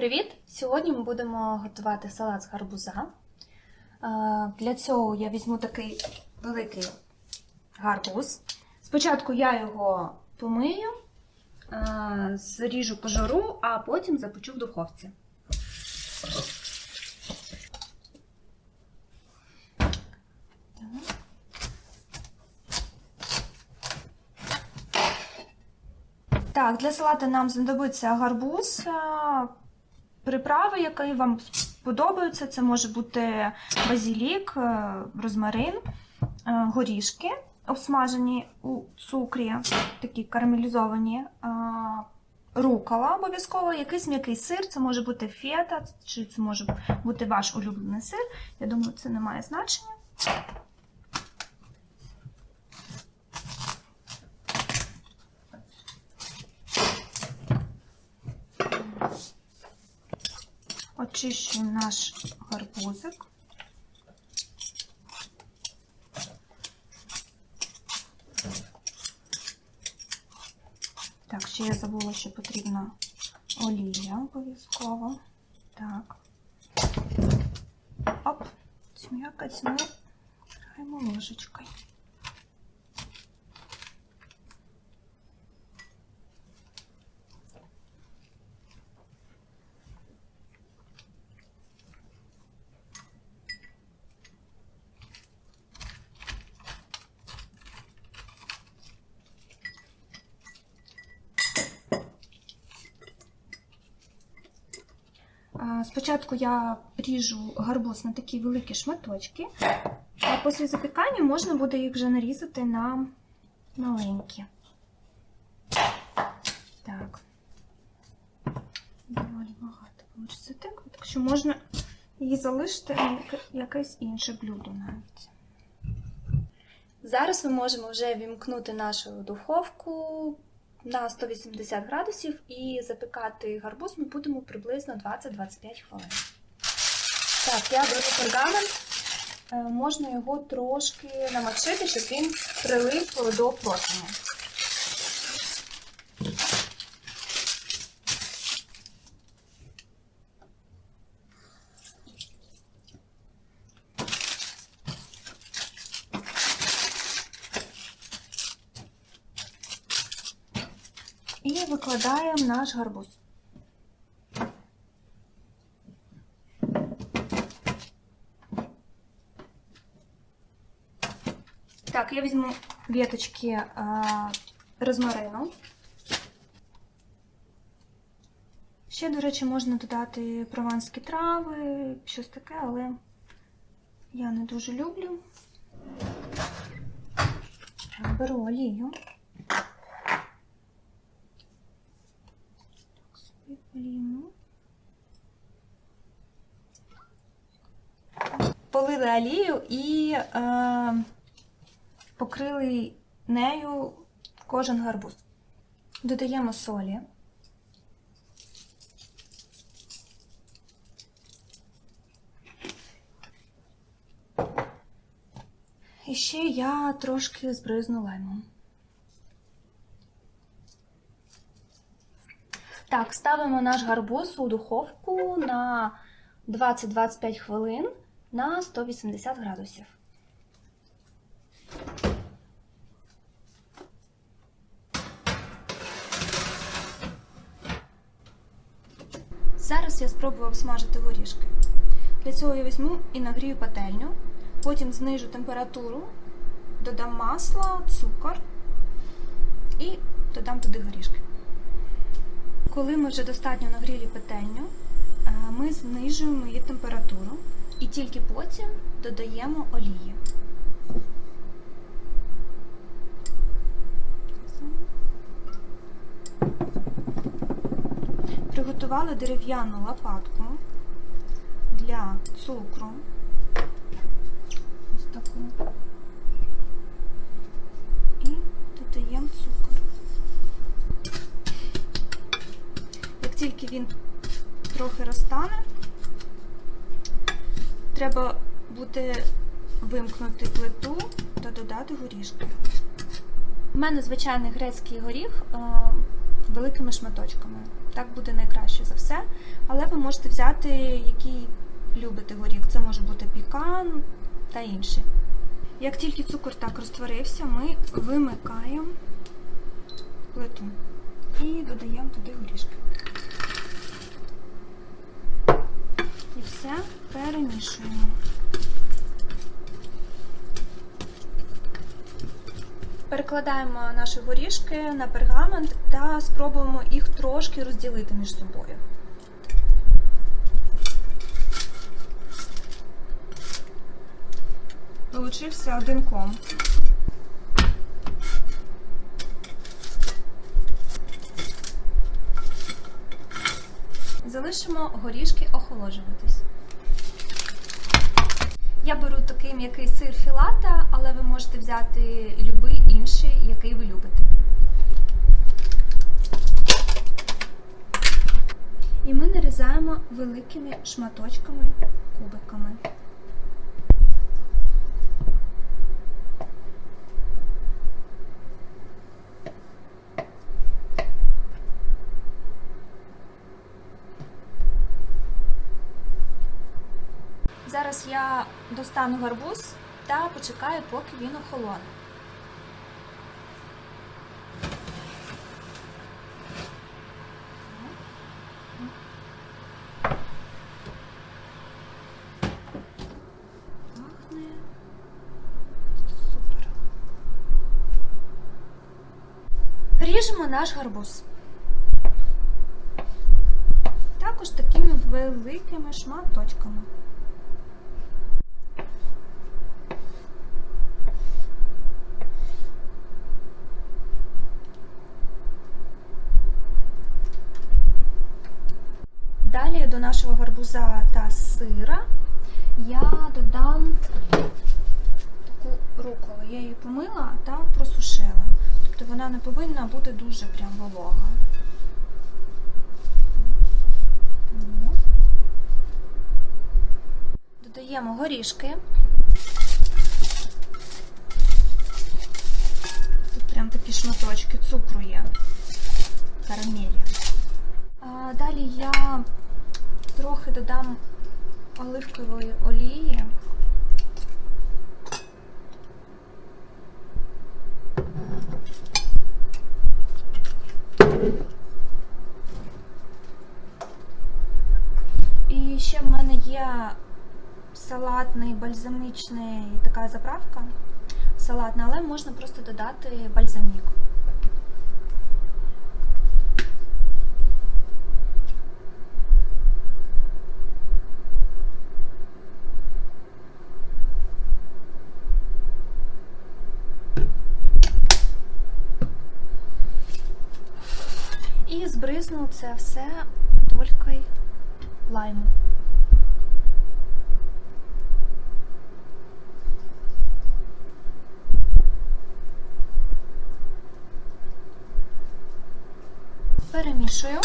Привіт! Сьогодні ми будемо готувати салат з гарбуза. Е, Для цього я візьму такий великий гарбуз. Спочатку я його помию, е, зріжу кожуру, а потім запечу в духовці. Так, для салату нам знадобиться гарбуз, е, приправи, які вам сподобаються. Це може бути базілік, е, розмарин, е, горішки, обсмажені у цукрі, такі карамелізовані, е, рукола обов'язково, якийсь м'який сир, це може бути фета, чи це може бути ваш улюблений сир. Я думаю, це не має значення. Очищу наш гарбузик. Так, ще я забула, що потрібна олія обов'язково. Так. Оп, м'якоть ми граємо ложечкою. Спочатку я ріжу гарбуз на такі великі шматочки, а після запікання можна буде їх вже нарізати на маленькі. Так. Доволі багато вийде так, так що можна її залишити на якесь інше блюдо навіть. Зараз ми можемо вже вімкнути нашу духовку на 180 градусів і запікати гарбуз ми будемо приблизно 20-25 хвилин. Так, я беру пергамент. Е, Можна його трошки намочити, щоб він прилип до противня. І викладаємо наш гарбуз. Так, я візьму віточки а, розмарину. Ще, до речі, можна додати прованські трави, щось таке, але я не дуже люблю. Беру олію. Олійну. Полили олію і е, покрили нею кожен гарбуз. Додаємо солі. І ще я трошки збризну лаймом. Так, ставимо наш гарбуз у духовку на 20-25 хвилин на 180 градусів. Зараз я спробую обсмажити горішки. Для цього я візьму і нагрію пательню, потім знижу температуру, додам масло, цукор і додам туди горішки. Коли ми вже достатньо нагріли пательню, е, ми знижуємо її температуру і тільки потім додаємо олії. Приготували дерев'яну лопатку для цукру. Ось таку. І додаємо цукор. Тільки він трохи розтане, треба буде вимкнути плиту та додати горішки. У мене звичайний грецький горіх е, великими шматочками. Так буде найкраще за все. Але ви можете взяти, який любите горіх. Це може бути пікан та інший. Як тільки цукор так розтворився, ми вимикаємо плиту і додаємо туди горішки. І все перемішуємо. Перекладаємо наші горішки на пергамент та спробуємо їх трошки розділити між собою. Получився один ком. Залишимо горішки охолоджуватись. Я беру такий м'який сир філата, але ви можете взяти будь-який інший, який ви любите. І ми нарізаємо великими шматочками, кубиками. Зараз я достану гарбуз та почекаю, поки він охолоне. Супер. Ріжемо наш гарбуз. Також такими великими шматочками. Далі до нашого гарбуза та сира я додам таку руколу. Я її помила та просушила. Тобто вона не повинна бути дуже прям волога. Додаємо горішки. Тут прям такі шматочки цукру є. Карамелі. Далі я трохи додам оливкової олії. І ще в мене є салатний, бальзамічний така заправка. Салатна, але можна просто додати бальзамік. І збризнув це все долькою лайму. Перемішую.